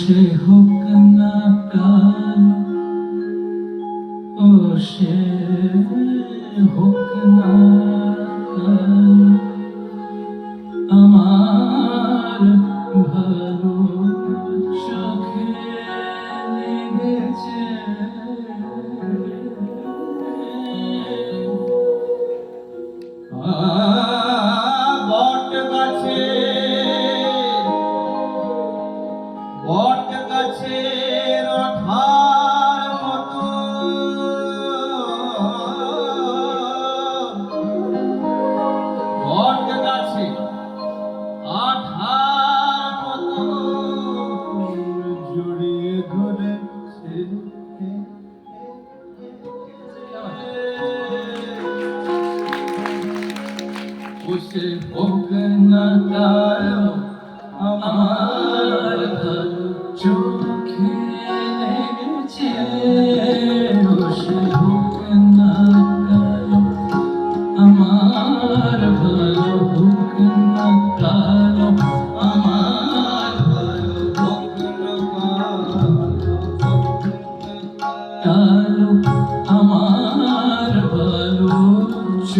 সে হোক না কাল ও সে হোক না কাল গাছের অঠার মতো। বট গাছে আঠার মতো। জড়িয়ে ঘুরেছে উসে ভোগ না তার আমার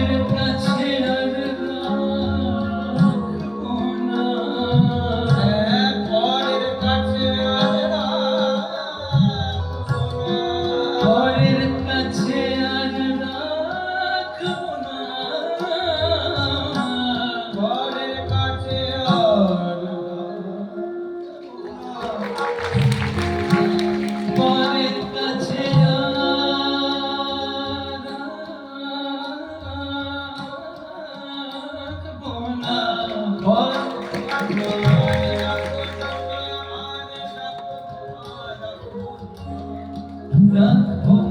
Spirit touch. Black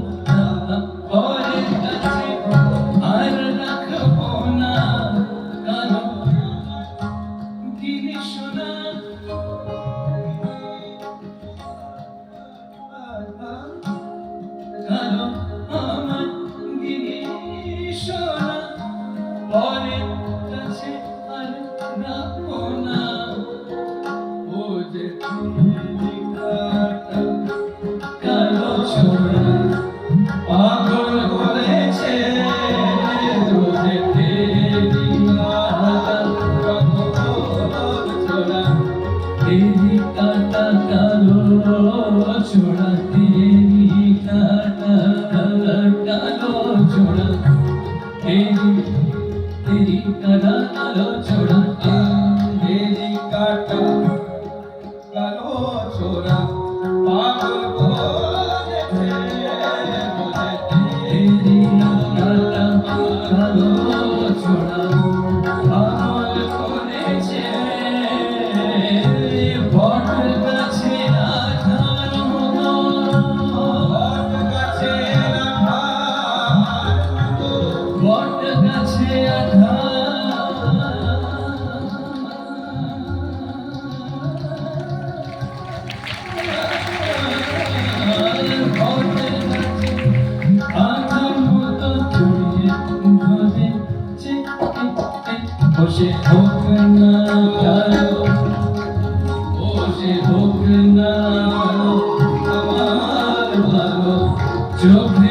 তেরি কাটা চোখে